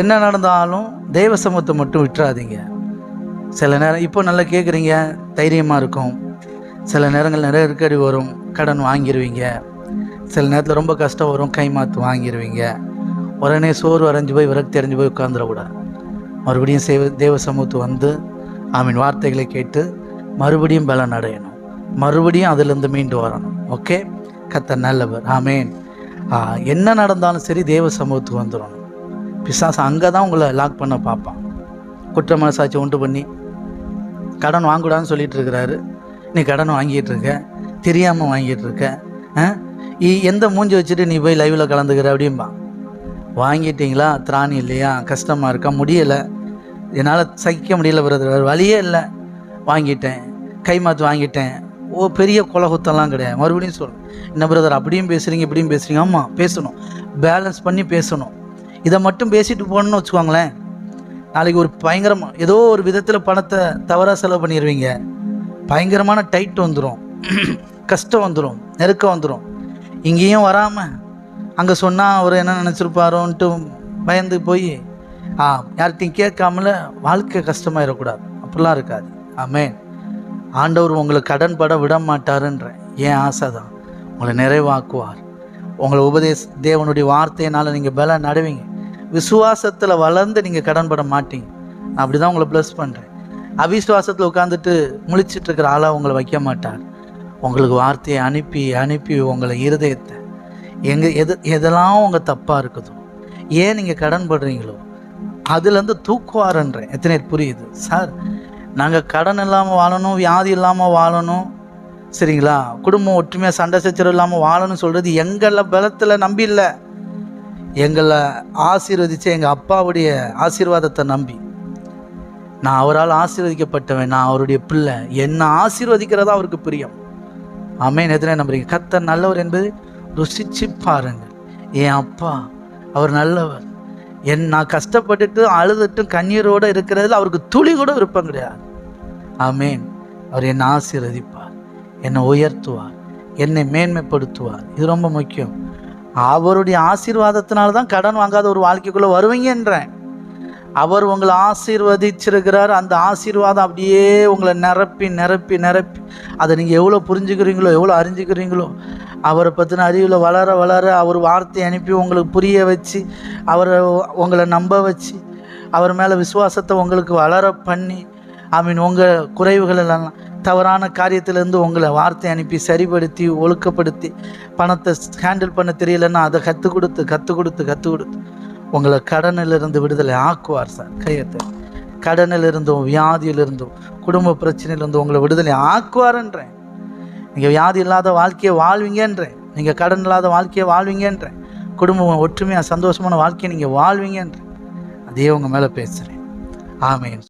என்ன நடந்தாலும் தெய்வ சமூகத்தை மட்டும் விட்டுறாதீங்க. சில நேரம் இப்போ நல்லா கேட்குறீங்க தைரியமாக இருக்கும். சில நேரங்கள் நிறைய நெருக்கடி வரும் கடன் வாங்கிடுவீங்க சில நேரத்தில் ரொம்ப கஷ்டம் வரும் கை மாற்று வாங்கிடுவீங்க உடனே சோறு அரைஞ்சு போய் விரக்தி அடைஞ்சு போய் உட்காந்துடக்கூடாது மறுபடியும் சேவ தேவ சமூகத்து வந்து ஆமீன் வார்த்தைகளை கேட்டு மறுபடியும் பலன் அடையணும். மறுபடியும் அதிலேருந்து மீண்டு வரணும். ஓகே கத்த நல்லவர். ஆமேன். என்ன நடந்தாலும் சரி தேவ சமூகத்துக்கு வந்துடணும். பிசாசு அங்கே தான் உங்களை லாக் பண்ண பார்ப்பான். குற்ற மனசாட்சி உண்டு பண்ணி கடன் வாங்கக்கூடாதுன்னு சொல்லிட்டு இருக்கிறாரு. நீ கடன் வாங்கிட்டு இருக்க தெரியாமல் வாங்கிட்டு இருக்க எந்த மூஞ்சி வச்சுட்டு நீ போய் லைவில் கலந்துக்கிற அப்படிம்பா வாங்கிட்டீங்களா? திராணி இல்லையா? கஷ்டமாக இருக்கா? முடியலை. என்னால் சகிக்க முடியல பிரதர் வேறு வழியே இல்லை. வாங்கிட்டேன். கை மாற்று வாங்கிட்டேன். ஓ பெரிய குலகுத்தெல்லாம் கிடையாது. மறுபடியும் சொல்லணும் என்ன பிரதர் அப்படியும் பேசுகிறீங்க இப்படியும் பேசுகிறீங்க ஆமாம் பேசணும். பேலன்ஸ் பண்ணி பேசணும். இதை மட்டும் பேசிட்டு போகணுன்னு வச்சுக்கோங்களேன். நாளைக்கு ஒரு பயங்கரமாக ஏதோ ஒரு விதத்தில் பணத்தை தவறாக செலவு பண்ணிடுவீங்க பயங்கரமான டைட் வந்துடும் கஷ்டம் வந்துடும் நெருக்கம் வந்துடும் இங்கேயும் வராமல் அங்கே சொன்னால் அவர் என்ன நினச்சிருப்பாரோன்ட்டு பயந்து போய் ஆ யார்கிட்டையும் கேட்காமல வாழ்க்கை கஷ்டமாயிடக்கூடாது அப்படிலாம் இருக்காது. ஆமே ஆண்டவர் உங்களை கடன் பட விட மாட்டாருன்றேன் ஏன் ஆசை தான் உங்களை நிறைவாக்குவார். உங்களை உபதேச தேவனுடைய வார்த்தையினால் நீங்கள் பல நடுவீங்க விசுவாசத்தில் வளர்ந்து நீங்கள் கடன் பட மாட்டீங்க. நான் அப்படி தான் உங்களை ப்ளஸ் பண்ணுறேன் அவிசுவாசத்தில் உட்காந்துட்டு முழிச்சிட்டு இருக்கிற ஆளாக உங்களை வைக்க மாட்டார். உங்களுக்கு வார்த்தையை அனுப்பி அனுப்பி உங்களை இருதயத்தை. எங்கே எது எதெல்லாம் உங்கள் தப்பாக இருக்குதோ ஏன் நீங்கள் கடன் படுறீங்களோ அதுலேருந்து தூக்குவாருன்றேன் எத்தனை புரியுது? சார் நாங்கள் கடன் இல்லாமல் வாழணும் வியாதி இல்லாமல் வாழணும். சரிங்களா? குடும்பம் ஒற்றுமையாக சண்டை சச்சரவு இல்லாமல் வாழணும்னு சொல்கிறது எங்களை பலத்தில் நம்பி இல்லை. எங்களை ஆசீர்வதிச்ச எங்கள் அப்பாவுடைய ஆசீர்வாதத்தை நம்பி. நான் அவரால் ஆசீர்வதிக்கப்பட்டவன் நான் அவருடைய பிள்ளை. என்னை ஆசீர்வதிக்கிறதா அவருக்கு பிரியம். ஆமென். எதிரே நம்புறீங்க? கத்தர் நல்லவர் என்பது ருசிச்சு பாருங்கள். என் அப்பா அவர் நல்லவர். என் நான் கஷ்டப்பட்டுட்டு அழுதுட்டும் கண்ணீரோடு இருக்கிறதுல அவருக்கு துளி கூட விருப்பம் கிடையாது. ஆமென். அவர் என்னை ஆசீர்வதிப்பார். என்னை உயர்த்துவார். என்னை மேன்மைப்படுத்துவார். இது ரொம்ப முக்கியம். அவருடைய ஆசீர்வாதத்தினால தான் கடன் வாங்காத ஒரு வாழ்க்கைக்குள்ளே வருவீங்கன்றேன் அவர் உங்களை ஆசீர்வதிச்சிருக்கிறார். அந்த ஆசீர்வாதம் அப்படியே உங்களை நிரப்பி நிரப்பி நிரப்பி. அதை நீங்கள் எவ்வளோ புரிஞ்சுக்கிறீங்களோ எவ்வளோ அறிஞ்சுக்கிறீங்களோ அவரை பற்றின அறிவில் வளர வளர அவர் வார்த்தை அனுப்பி உங்களுக்கு புரிய வச்சு அவரை உங்களை நம்ப வச்சு அவர் மேலே விசுவாசத்தை உங்களுக்கு வளர பண்ணி ஐ மீன் உங்கள் குறைவுகள் எல்லாம் தவறான காரியத்திலேருந்து உங்களை வார்த்தை அனுப்பி சரிப்படுத்தி ஒழுக்கப்படுத்தி பணத்தை ஹேண்டில் பண்ண தெரியலன்னா அதை கற்றுக் கொடுத்து கற்றுக் கொடுத்து கற்றுக் கொடுத்து. உங்களை கடனிலிருந்து விடுதலை ஆக்குவார் சார் கையத்தை கடனிலிருந்தும் வியாதியிலிருந்தும் குடும்ப பிரச்சனையிலிருந்தும் உங்களை விடுதலை ஆக்குவார்ன்றேன். நீங்கள் வியாதி இல்லாத வாழ்க்கையை வாழ்வீங்கன்றேன். நீங்கள் கடன் இல்லாத வாழ்க்கையை வாழ்வீங்கன்றேன். குடும்பம் ஒற்றுமையாக சந்தோஷமான வாழ்க்கையை நீங்கள் வாழ்வீங்கன்றேன். அதே உங்கள் மேலே பேசுகிறேன் ஆமேன்.